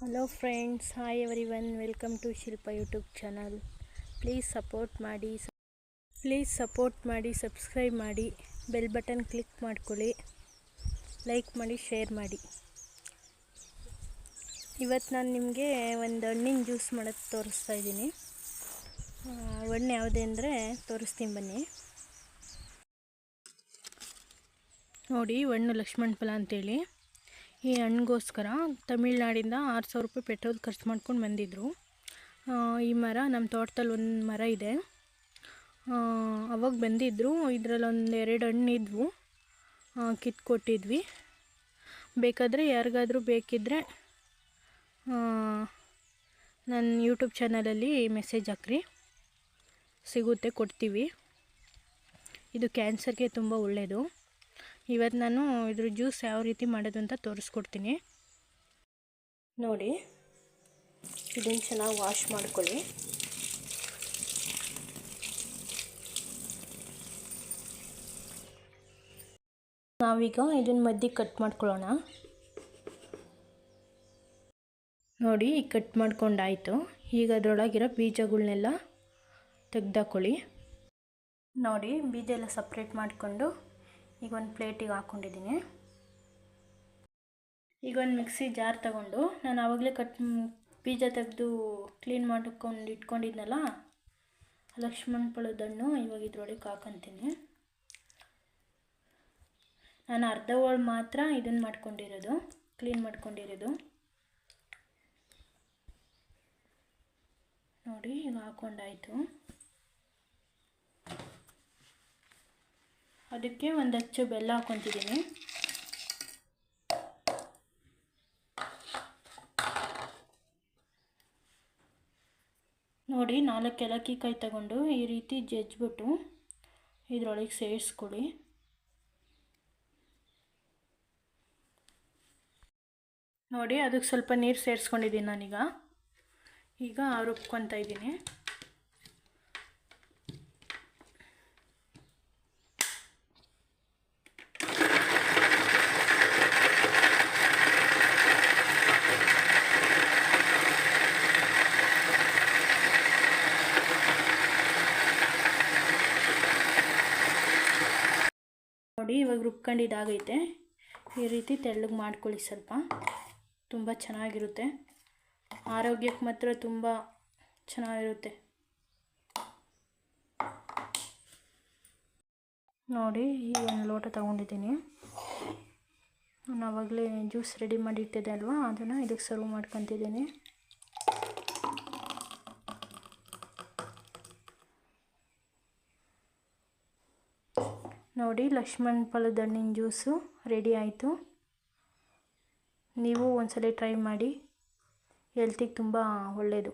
Hello friends hi everyone welcome to Shilpa YouTube channel please support ಮಾಡಿ please support ಮಾಡಿ subscribe ಮಾಡಿ bell button click ಮಾಡ್ಕೊಳ್ಳಿ like ಮಾಡಿ share ಮಾಡಿ. ಇವತ್ತು ನಾನು ನಿಮಗೆ ಒಂದು ಹಣ್ಣಿನ ಜ್ಯೂಸ್ ಮಾಡೋದು ತೋರಿಸ್ತಾ ಇದ್ದೀನಿ. ಹಣ್ಣು ಯಾವುದೇ ಅಂದರೆ ತೋರಿಸ್ತೀನಿ ಬನ್ನಿ. ನೋಡಿ, ಹಣ್ಣು ಲಕ್ಷ್ಮಣ ಫಲ ಅಂತೇಳಿ. ಈ ಹಣ್ಣಿಗೋಸ್ಕರ ತಮಿಳ್ನಾಡಿಂದ ಆರು ಸಾವಿರ ರೂಪಾಯಿ ಪೆಟ್ರೋಲ್ ಖರ್ಚು ಮಾಡ್ಕೊಂಡು ಬಂದಿದ್ದರು ಈ ಮರ ನಮ್ಮ ತೋಟದಲ್ಲಿ ಒಂದು ಮರ ಇದೆ. ಅವಾಗ ಬಂದಿದ್ದರು ಇದರಲ್ಲಿ ಒಂದು ಎರಡು ಹಣ್ಣಿದ್ವು ಕಿತ್ಕೊಟ್ಟಿದ್ವಿ ಬೇಕಾದರೆ ಯಾರಿಗಾದರೂ ಬೇಕಿದ್ದರೆ ನನ್ನ ಯೂಟ್ಯೂಬ್ ಚಾನಲಲ್ಲಿ ಮೆಸೇಜ್ ಹಾಕ್ರಿ. ಸಿಗುತ್ತೆ, ಕೊಡ್ತೀವಿ. ಇದು ಕ್ಯಾನ್ಸರ್ಗೆ ತುಂಬ ಒಳ್ಳೆಯದು ಇವತ್ತು ನಾನು ಇದ್ರ ಜ್ಯೂಸ್ ಯಾವ ರೀತಿ ಮಾಡೋದು ಅಂತ ತೋರಿಸ್ಕೊಡ್ತೀನಿ. ನೋಡಿ, ಇದನ್ನು ಚೆನ್ನಾಗಿ ವಾಶ್ ಮಾಡ್ಕೊಳ್ಳಿ. ನಾವೀಗ ಇದನ್ನು ಮದ್ದಿ ಕಟ್ ಮಾಡ್ಕೊಳ್ಳೋಣ. ನೋಡಿ, ಈಗ ಕಟ್ ಮಾಡ್ಕೊಂಡಾಯಿತು. ಈಗ ಅದರೊಳಗಿರೋ ಬೀಜಗಳನ್ನೆಲ್ಲ ತೆಗ್ದಾಕೊಳ್ಳಿ. ನೋಡಿ, ಬೀಜ ಎಲ್ಲ ಸಪ್ರೇಟ್ ಮಾಡಿಕೊಂಡು ಈಗ ಒಂದು ಪ್ಲೇಟಿಗೆ ಹಾಕ್ಕೊಂಡಿದ್ದೀನಿ. ಈಗ ಒಂದು ಮಿಕ್ಸಿ ಜಾರ್ ತಗೊಂಡು ನಾನು ಆವಾಗಲೇ ಕಟ್ ಬೀಜ ತೆಗೆದು ಕ್ಲೀನ್ ಮಾಡ್ಕೊಂಡು ಇಟ್ಕೊಂಡಿದ್ನಲ್ಲ, ಲಕ್ಷ್ಮಣ ಪಳದ ಹಣ್ಣು ಇವಾಗ ಇದ್ರೊಳಗೆ ಹಾಕೊಂತೀನಿ. ನಾನು ಅರ್ಧ ಹೋಳು ಮಾತ್ರ ಇದನ್ನು ಮಾಡ್ಕೊಂಡಿರೋದು, ಕ್ಲೀನ್ ಮಾಡ್ಕೊಂಡಿರೋದು. ನೋಡಿ, ಈಗ ಹಾಕೊಂಡಾಯಿತು. ಅದಕ್ಕೆ ಒಂದು ಹಚ್ಚು ಬೆಲ್ಲ ಹಾಕ್ಕೊತಿದ್ದೀನಿ. ನೋಡಿ, ನಾಲ್ಕು ಎಲಕ್ಕಿ ಕಾಯಿ ತಗೊಂಡು ಈ ರೀತಿ ಜಜ್ಜಿಬಿಟ್ಟು ಇದರೊಳಗೆ ಸೇರಿಸ್ಕೊಳ್ಳಿ. ನೋಡಿ, ಅದಕ್ಕೆ ಸ್ವಲ್ಪ ನೀರು ಸೇರಿಸ್ಕೊಂಡಿದ್ದೀನಿ ನಾನೀಗ. ಈಗ ರುಬ್ಕೊತಾ ಇದ್ದೀನಿ. ನೋಡಿ ಇವಾಗ ರುಬ್ಕೊಂಡಿದ್ದಾಗೈತೆ ಈ ರೀತಿ ತೆಳ್ಳಗೆ ಮಾಡ್ಕೊಳ್ಳಿ ಸ್ವಲ್ಪ. ತುಂಬ ಚೆನ್ನಾಗಿರುತ್ತೆ. ಆರೋಗ್ಯಕ್ಕೆ ಮಾತ್ರ ತುಂಬ ಚೆನ್ನಾಗಿರುತ್ತೆ. ನೋಡಿ, ಈ ಒಂದು ಲೋಟ ತಗೊಂಡಿದ್ದೀನಿ. ನಾನು ಆವಾಗಲೇ ಜ್ಯೂಸ್ ರೆಡಿ ಮಾಡಿಟ್ಟಿದ್ದೆ ಅಲ್ವಾ? ಅದನ್ನು ಇದಕ್ಕೆ ಸರ್ವ್ ಮಾಡ್ಕೊತಿದ್ದೀನಿ. ನೋಡಿ ಲಕ್ಷ್ಮಣ್ ಫಲದ ಹಣ್ಣಿನ ಜ್ಯೂಸು ರೆಡಿ ಆಯಿತು. ನೀವು ಒಂದ್ಸಲ ಟ್ರೈ ಮಾಡಿ. ಹೆಲ್ತಿಗೆ ತುಂಬ ಒಳ್ಳೆಯದು